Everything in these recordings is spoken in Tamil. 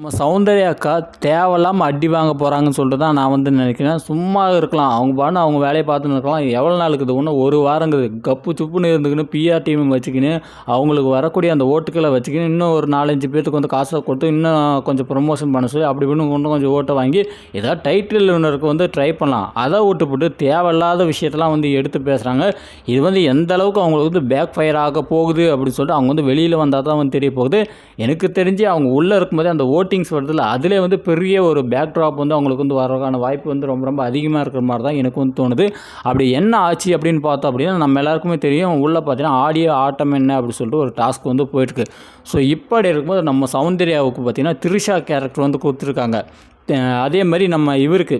நம்ம சௌந்தர்யா அக்கா தேவையில்லாமல் அடி வாங்க போகிறாங்கன்னு சொல்லிட்டு தான் நான் வந்து நினைக்கிறேன். சும்மா இருக்கலாம். அவங்க பாட்டு அவங்க வேலையை பார்த்துன்னு இருக்கலாம். எவ்வளோ நாள் இருக்குது? இன்னும் ஒரு வாரங்குது கப்பு சுப்புன்னு இருந்துக்கின்னு பிஆர் டீம் வச்சுக்கின்னு அவங்களுக்கு வரக்கூடிய அந்த ஓட்டுக்களை வச்சுக்கின்னு இன்னும் ஒரு நாலஞ்சு பேர்த்துக்கு வந்து காசை கொடுத்து இன்னும் கொஞ்சம் ப்ரொமோஷன் பண்ண சொல்லி அப்படி இப்படின்னு இன்னும் கொஞ்சம் ஓட்டை வாங்கி ஏதாவது டைட்டில் ஒன்றருக்கு வந்து ட்ரை பண்ணலாம். அதை விட்டுப்புட்டு தேவையில்லாத விஷயத்தெல்லாம் வந்து எடுத்து பேசுகிறாங்க இது வந்து எந்த அளவுக்கு அவங்களுக்கு வந்து பேக் ஃபயர் ஆக போகுது அப்படின்னு சொல்லிட்டு அவங்க வந்து வெளியில் வந்தால் தான் வந்து தெரிய போகுது. எனக்கு தெரிஞ்சு அவங்க உள்ளே இருக்கும்போதே அந்த ஓட்டு ஓட்டிங்ஸ் வருதுல்ல அதிலே வந்து பெரிய ஒரு பேக் ட்ராப் வந்து அவங்களுக்கு வந்து வரதுக்கான வாய்ப்பு வந்து ரொம்ப ரொம்ப அதிகமாக இருக்கிற மாதிரி தான் எனக்கு வந்து தோணுது. அப்படி என்ன ஆச்சு அப்படின்னு பார்த்தோம் அப்படின்னா நம்ம எல்லாருக்குமே தெரியும் உள்ளே பார்த்தீங்கன்னா ஆடியோ ஆட்டம் என்ன அப்படின்னு சொல்லிட்டு ஒரு டாஸ்க் வந்து போயிட்டுருக்கு. ஸோ இப்படி இருக்கும்போது நம்ம சௌந்தர்யாவுக்கு பார்த்தீங்கன்னா த்ரிஷா கேரக்டர் வந்து கொடுத்துருக்காங்க. அதே மாதிரி நம்ம இவருக்கு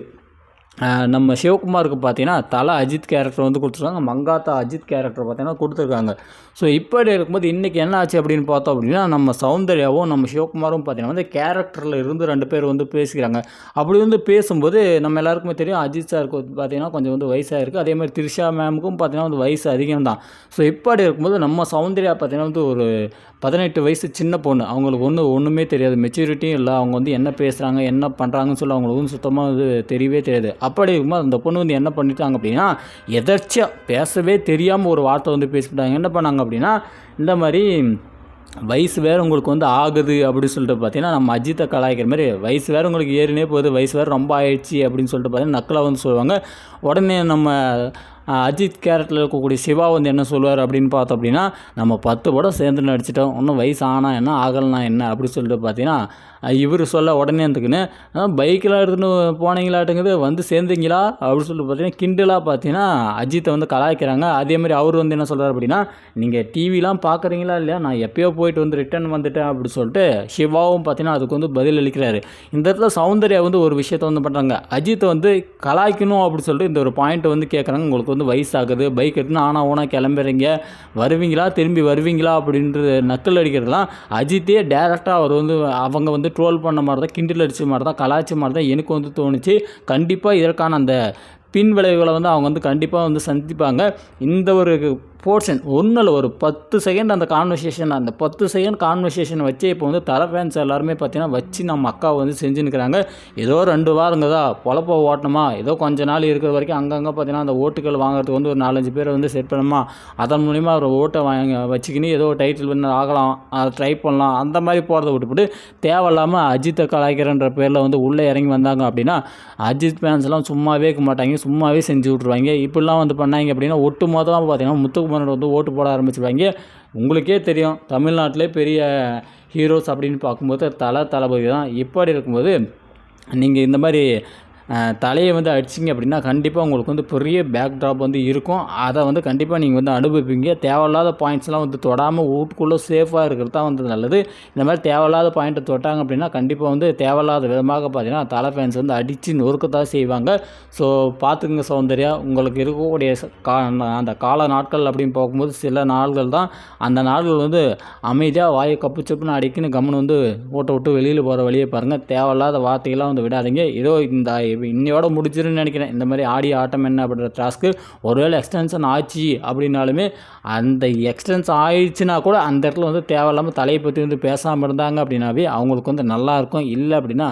நம்ம சிவகுமாருக்கு பார்த்தீங்கன்னா தலை அஜித் கேரக்டர் வந்து கொடுத்துருக்காங்க. மங்காத்தா அஜித் கேரக்டர் பார்த்தீங்கன்னா கொடுத்துருக்காங்க. ஸோ இப்படி இருக்கும்போது இன்றைக்கி என்ன ஆச்சு அப்படின்னு பார்த்தோம் அப்படின்னா நம்ம சௌந்தர்யாவும் நம்ம சிவகுமாரும் பார்த்தீங்கன்னா வந்து கேரக்டரில் இருந்து ரெண்டு பேர் வந்து பேசிக்கிறாங்க. அப்படி வந்து பேசும்போது நம்ம எல்லாருக்குமே தெரியும் அஜித் சாருக்கு பார்த்தீங்கன்னா கொஞ்சம் வந்து வயசாக இருக்குது அதே மாதிரி த்ரிஷா மேமுக்கும் பார்த்தீங்கன்னா வந்து வயசு அதிகம் தான் ஸோ இப்படி இருக்கும்போது நம்ம சௌந்தர்யா பார்த்தீங்கன்னா வந்து ஒரு பதினெட்டு வயசு சின்ன பொண்ணு. அவங்களுக்கு ஒன்றும் ஒன்றுமே தெரியாது. மெச்சூரிட்டியும் இல்லை. அவங்க வந்து என்ன பேசுகிறாங்க என்ன பண்ணுறாங்கன்னு சொல்லி அவங்களுக்கு வந்து சுத்தமாக வந்து தெரியவே தெரியாது. அப்படி இருக்கும்போது அந்த பொண்ணு வந்து என்ன பண்ணிட்டாங்க அப்படின்னா எதர்ச்சியாக பேசவே தெரியாமல் ஒரு வார்த்தை வந்து பேசிவிட்டாங்க என்ன பண்ணாங்க அப்படின்னா இந்த மாதிரி வயசு வேறு உங்களுக்கு வந்து ஆகுது அப்படின்னு சொல்லிட்டு பார்த்தீங்கன்னா நம்ம அஜித்தை கலாய்க்கிற மாதிரி வயசு வேறு உங்களுக்கு ஏறினே போகுது வயசு வேறு ரொம்ப ஆயிடுச்சு அப்படின்னு சொல்லிட்டு பார்த்தீங்கன்னா நக்கலாக வந்து சொல்லுவாங்க. உடனே நம்ம அஜித் கேரக்டரில் இருக்கக்கூடிய சிவா வந்து என்ன சொல்லுவார் அப்படின்னு பார்த்தோம் அப்படின்னா நம்ம பத்து படம் சேர்ந்து நடிச்சிட்டோம். இன்னும் வயசு ஆனால் என்ன ஆகலைனா என்ன அப்படி சொல்லிட்டு பார்த்தீங்கன்னா இவர் சொல்ல உடனே இருந்துக்குன்னு பைக்கில் எடுத்துன்னு போனீங்களாட்டுங்குது வந்து சேர்ந்தீங்களா? அப்படின்னு சொல்லிட்டு பார்த்தீங்கன்னா கிண்டலாக பார்த்தீங்கன்னா அஜித்தை வந்து கலாய்க்கிறாங்க. அதே மாதிரி அவர் வந்து என்ன சொல்கிறார் அப்படின்னா நீங்கள் டிவிலாம் பார்க்குறீங்களா இல்லையா? நான் எப்போயோ போயிட்டு வந்து ரிட்டர்ன் வந்துட்டேன் அப்படின்னு சொல்லிட்டு சிவாவும் பார்த்தீங்கன்னா அதுக்கு வந்து பதில் அளிக்கிறாரு. இந்த இடத்துல சௌந்தர்யா வந்து ஒரு விஷயத்த வந்து பண்ணுறாங்க அஜித்தை வந்து கலாய்க்கணும் அப்படின்னு சொல்லிட்டு இந்த ஒரு பாயிண்ட்டை வந்து கேட்குறாங்க உங்களுக்கு வந்து வயசாகுது. பைக் எடுத்துன்னு ஆனால் ஓனா கிளம்புறீங்க. வருவீங்களா? திரும்பி வருவீங்களா? அப்படின்றது நக்கல் அடிக்கிறதுலாம் அஜித்தே டேரெக்டாக அவர் வந்து அவங்க வந்து ட்ரோல் பண்ண மாதிரி தான் கிண்டில் அடிச்ச மாதிரி தான் கலாய்ச்ச மாதிரி தான் எனக்கு வந்து தோணுச்சு. கண்டிப்பாக இதற்கான அந்த பின் விளைவுகளை வந்து அவங்க வந்து கண்டிப்பாக வந்து சந்திப்பாங்க. இந்த ஒரு போர்ஷன் ஒன்றில் ஒரு பத்து செகண்ட் அந்த கான்வர்சேஷன் அந்த பத்து செகண்ட் கான்வர்சேஷன் வச்சு இப்போ வந்து தலை ஃபேன்ஸ் எல்லாருமே பார்த்தீங்கன்னா வச்சு நம்ம அக்காவை வந்து செஞ்சுன்னுக்கிறாங்க ஏதோ ரெண்டு வாரங்க தான் பொழப்ப ஓட்டணுமா? ஏதோ கொஞ்ச நாள் இருக்கிற வரைக்கும் அங்கங்கே பார்த்தீங்கன்னா அந்த ஓட்டுகள் வாங்குறதுக்கு வந்து ஒரு நாலஞ்சு பேரை வந்து செட் பண்ணணுமா? அதன் மூலிமா ஒரு ஓட்டை வாங்கி வச்சுக்கின்னு ஏதோ டைட்டில் வின்னர் ஆகலாம் அதை ட்ரை பண்ணலாம் அந்த மாதிரி போகிறத விட்டுவிட்டு தேவையில்லாமல் அஜித்தை கலாய்க்கிறன்ற பேரில் வந்து உள்ளே இறங்கி வந்தாங்க அப்படின்னா அஜித் ஃபேன்ஸ்லாம் சும்மாவே இருக்க மாட்டாங்க சும்மாவே செஞ்சு விட்ருவாங்க இப்படிலாம் வந்து பண்ணாங்க அப்படின்னா ஒட்டு மொத்தமாக பார்த்தீங்கன்னா முத்துக்குமரன் வந்து ஓட்டு போட ஆரம்பிச்சிருவாங்க. உங்களுக்கே தெரியும் தமிழ்நாட்டிலே பெரிய ஹீரோஸ் அப்படின்னு பார்க்கும்போது தலை தளபதி தான். இப்படி இருக்கும்போது நீங்கள் இந்த மாதிரி தலையை வந்து அடிச்சிங்க அப்படின்னா கண்டிப்பாக உங்களுக்கு வந்து பெரிய பேக் ட்ராப் வந்து இருக்கும். அதை வந்து கண்டிப்பாக நீங்கள் வந்து அனுபவிப்பீங்க. தேவையில்லாத பாயிண்ட்ஸ்லாம் வந்து தொடாமல் வீட்டுக்குள்ளே சேஃபாக இருக்கிறது தான் வந்து நல்லது. இந்த மாதிரி தேவையில்லாத பாயிண்ட்டை தொட்டாங்க அப்படின்னா கண்டிப்பாக வந்து தேவையில்லாத விதமாக பார்த்தீங்கன்னா தலை ஃபேன்ஸ் வந்து அடித்து நொறுக்கத்தான் செய்வாங்க. ஸோ பார்த்துக்குங்க சௌந்தர்யா. உங்களுக்கு இருக்கக்கூடிய கா அந்த கால நாட்கள் அப்படின்னு பார்க்கும்போது சில நாள்கள் தான். அந்த நாள்கள் வந்து அமைதியாக வாயை கப்பு சப்புன்னு அடிக்குன்னு கம்முன்னு வந்து ஓட்ட விட்டு வெளியில் போகிற வழியை பாருங்கள் தேவையில்லாத வார்த்தைகள்லாம் வந்து விடாதீங்க. ஏதோ இந்த இன்னையோட முடிச்சிருன்னு நினைக்கிறேன். இந்த மாதிரி ஆடி ஆட்டம் என்ன அப்படின்ற டாஸ்க்கு ஒருவேளை எக்ஸ்டென்ஷன் ஆச்சு அப்படின்னாலுமே அந்த எக்ஸ்டென்ஸ் ஆயிடுச்சுன்னா கூட அந்த இடத்துல வந்து தேவையில்லாமல் தலையை பற்றி வந்து பேசாமல் இருந்தாங்க அப்படின்னாவே அவங்களுக்கு வந்து நல்லாயிருக்கும் இல்லை அப்படின்னா